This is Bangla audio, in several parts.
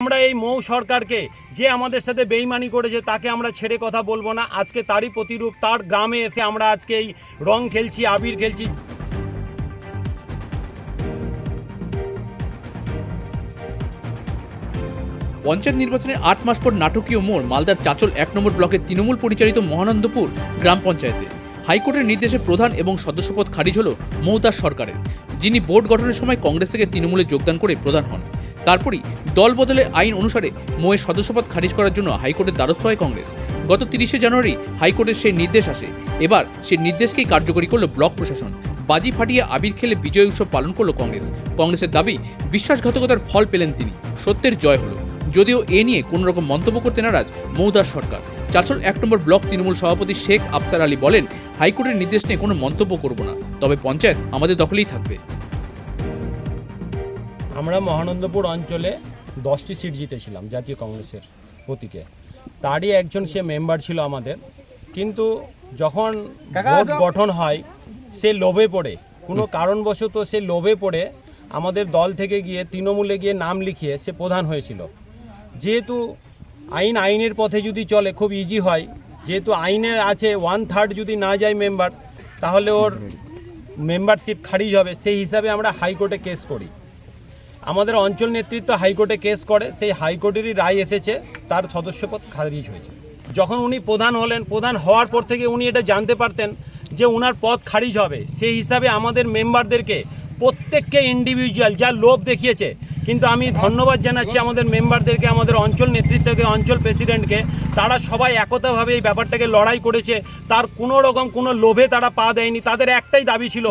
আমরা এই মৌ সরকারকে যে আমাদের সাথে বেইমানি করেছে তাকে আমরা ছেড়ে কথা বলব না। আজকে তারই প্রতিরূপ, তার গ্রামে এসে আমরা আজকে এই রং খেলছি, আবির খেলছি। পঞ্চায়েত নির্বাচনে আট মাস পর নাটকীয় মোড়, মালদার চাচল এক নম্বর ব্লকের তৃণমূল পরিচালিত মহানন্দপুর গ্রাম পঞ্চায়েতে। হাইকোর্টের নির্দেশে প্রধান এবং সদস্যপদ খারিজ হল মৌদাস সরকারের, যিনি বোর্ড গঠনের সময় কংগ্রেস থেকে তৃণমূলে যোগদান করে প্রধান হন। তারপরই দল বদলে আইন অনুসারে মোয়ের সদস্যপদ খারিজ করার জন্য হাইকোর্টের দ্বারস্থ হয় কংগ্রেস। গত তিরিশে জানুয়ারি হাইকোর্টের সেই নির্দেশ আসে। এবার সেই নির্দেশকেই কার্যকরী করল ব্লক প্রশাসন। বাজি ফাটিয়ে আবির খেলে বিজয় উৎসব পালন করল কংগ্রেস। কংগ্রেসের দাবি, বিশ্বাসঘাতকতার ফল পেলেন তিনি। সত্যের জয় হলো। যদিও এ নিয়ে কোনো রকম মন্তব্য করতে নারাজ মৌদার সরকার। চাচল এক নম্বর ব্লক তৃণমূল সভাপতি শেখ আফসার আলী বলেন, হাইকোর্টের নির্দেশ নিয়ে কোনো মন্তব্য করব না। তবে পঞ্চায়েত আমাদের দখলেই থাকবে। আমরা মহানন্দপুর অঞ্চলে দশটি সিট জিতেছিলাম জাতীয় কংগ্রেসের প্রতীকে। তারই একজন সে মেম্বার ছিল আমাদের। কিন্তু যখন ভোট গঠন হয় সে লোভে পড়ে। কোনো কারণবশত সে লোভে পড়ে আমাদের দল থেকে গিয়ে তৃণমূলে গিয়ে নাম লিখিয়ে সে প্রধান হয়েছিল। যেহেতু আইন আইনের পথে যদি চলে খুব ইজি হয়। যেহেতু আইনে আছে ওয়ান থার্ড যদি না যায় মেম্বার তাহলে ওর মেম্বারশিপ খারিজ হবে। সেই হিসাবে আমরা হাইকোর্টে কেস করি। আমাদের অঞ্চল নেতৃত্ব হাইকোর্টে কেস করে, সেই হাইকোর্টেরই রায় এসেছে, তার সদস্যপদ খারিজ হয়েছে। যখন উনি প্রধান হলেন, প্রধান হওয়ার পর থেকে উনি এটা জানতে পারতেন যে ওনার পদ খারিজ হবে। সেই হিসাবে আমাদের মেম্বারদেরকে প্রত্যেককে ইন্ডিভিজুয়াল যা লোভ দেখিয়েছে, কিন্তু আমি ধন্যবাদ জানাচ্ছি আমাদের মেম্বারদেরকে, আমাদের অঞ্চল নেতৃত্বকে, অঞ্চল প্রেসিডেন্টকে তারা সবাই একতাভাবে এই ব্যাপারটাকে লড়াই করেছে। তার কোনো রকম কোনো লোভে তারা পা দেয়নি। তাদের একটাই দাবি ছিল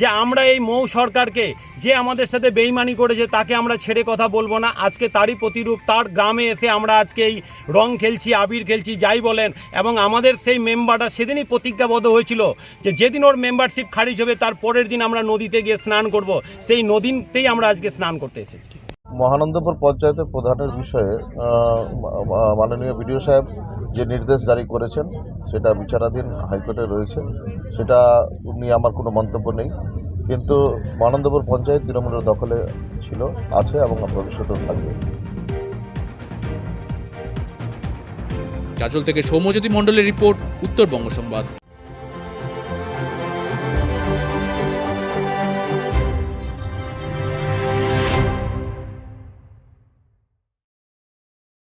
যে আমরা এই মৌ সরকারকে যে আমাদের সাথে বেইমানি করেছে তাকে আমরা ছেড়ে কথা বলব না। আজকে তারই প্রতিরূপ, তার গ্রামে এসে আমরা আজকে এই রং খেলছি, আবির খেলছি, যাই বলেন। এবং আমাদের সেই মেম্বারটা সেদিনই প্রতিজ্ঞাবদ্ধ হয়েছিল যে যেদিন ওর মেম্বারশিপ খারিজ হবে, তার পরের দিন আমরা নদীতে গিয়ে স্নান করব। সেই নদীতেই আমরা আজকে স্নান করতে এসেছি। মহানন্দপুর পঞ্চায়েতের প্রধানের বিষয়ে মাননীয় বিডিও সাহেব যে নির্দেশ জারি করেছেন, সেটা বিচারাধীন হাইকোর্টে রয়েছে। সেটা নিয়ে আমার কোনো মন্তব্য নেই। কিন্তু মহানন্দপুর পঞ্চায়েত তৃণমূলের দখলে ছিল, আছে এবং ভবিষ্যতেও থাকবে। চাচল থেকে সৌম্যজ্যোতি মণ্ডলের রিপোর্ট, উত্তরবঙ্গ সংবাদ।